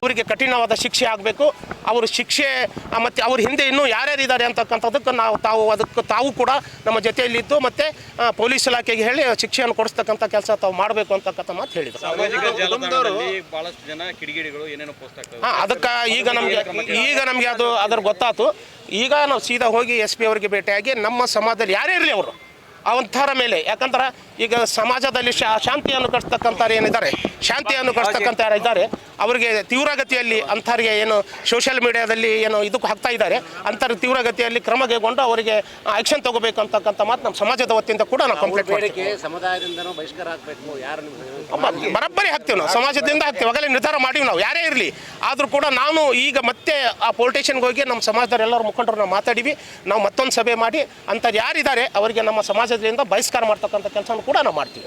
ಅವರಿಗೆ ಕಠಿಣವಾದ ಶಿಕ್ಷೆ ಆಗಬೇಕು. ಅವರು ಶಿಕ್ಷೆ ಮತ್ತು ಅವ್ರ ಹಿಂದೆ ಇನ್ನೂ ಯಾರ್ಯಾರು ಇದ್ದಾರೆ ಅಂತಕ್ಕಂಥದ್ದಕ್ಕೆ ನಾವು ತಾವು ಅದಕ್ಕೆ ತಾವು ಕೂಡ ನಮ್ಮ ಜೊತೆಯಲ್ಲಿದ್ದು ಮತ್ತೆ ಪೊಲೀಸ್ ಇಲಾಖೆಗೆ ಹೇಳಿ ಶಿಕ್ಷೆಯನ್ನು ಕೊಡಿಸ್ತಕ್ಕಂಥ ಕೆಲಸ ತಾವು ಮಾಡಬೇಕು ಅಂತಕ್ಕಂಥ ಮಾತು ಹೇಳಿದರು. ಜನ ಕಿಡಿಗೇಡಿಗಳು ಏನೇನೋ ಪೋಸ್ಟ್ ಹಾಂ ಅದಕ್ಕೆ ಈಗ ನಮಗೆ ಈಗ ನಮಗೆ ಅದು ಅದರ ಗೊತ್ತಾಯ್ತು ಈಗ ನಾವು ಸೀದಾ ಹೋಗಿ ಎಸ್ ಪಿ ಅವರಿಗೆ ಭೇಟಿಯಾಗಿ ನಮ್ಮ ಸಮಾಜದಲ್ಲಿ ಯಾರೇ ಇರಲಿ ಅವರು ಅವಂಥರ ಮೇಲೆ. ಯಾಕಂದ್ರೆ ಈಗ ಸಮಾಜದಲ್ಲಿ ಶಾ ಶಾಂತಿಯನ್ನು ಕಟ್ತಕ್ಕಂಥವ್ರು ಏನಿದ್ದಾರೆ? ಶಾಂತಿಯನ್ನು ಕಟ್ತಕ್ಕಂಥ ಯಾರು ಇದ್ದಾರೆ ಅವರಿಗೆ ತೀವ್ರಗತಿಯಲ್ಲಿ ಅಂಥವ್ರಿಗೆ ಏನು ಸೋಷಿಯಲ್ ಮೀಡಿಯಾದಲ್ಲಿ ಏನು ಇದಕ್ಕೆ ಹಾಕ್ತಾ ಇದ್ದಾರೆ. ಅಂಥವ್ರು ತೀವ್ರಗತಿಯಲ್ಲಿ ಕ್ರಮ ಕೈಗೊಂಡು ಅವರಿಗೆ ಆಕ್ಷನ್ ತಗೋಬೇಕು ಅಂತಕ್ಕಂಥ ಮಾತು ನಮ್ಮ ಸಮಾಜದ ವತಿಯಿಂದ ಕೂಡ ನಾವು ಕಂಪ್ಲೇಂಟ್ ಮಾಡ್ತೀವಿ. ಬರಬ್ಬರಿ ಬಹಿಷ್ಕಾರ ಯಾರು ಹಾಕ್ತೀವಿ ನಾವು. ಸಮಾಜದಿಂದ ಹಾಕ್ತೀವಿ. ಆಗಲೇ ನಿರ್ಧಾರ ಮಾಡೀವಿ ನಾವು. ಯಾರೇ ಇರಲಿ ಆದರೂ ಕೂಡ ನಾನು ಈಗ ಮತ್ತೆ ಆ ಪೊಲಿಟಿಷನ್ಗೆ ಹೋಗಿ ನಮ್ಮ ಸಮಾಜದವ್ರು ಎಲ್ಲರೂ ಮುಖಂಡರು ನಾವು ಮಾತಾಡಿವಿ. ನಾವು ಮತ್ತೊಂದು ಸಭೆ ಮಾಡಿ ಅಂಥದ್ದು ಯಾರಿದ್ದಾರೆ ಅವರಿಗೆ ನಮ್ಮ ಸಮಾಜದಿಂದ ಬಹಿಷ್ಕಾರ ಮಾಡ್ತಕ್ಕಂಥ ಕೆಲಸ ಕೂಡ ನಾವು ಮಾಡ್ತೀವಿ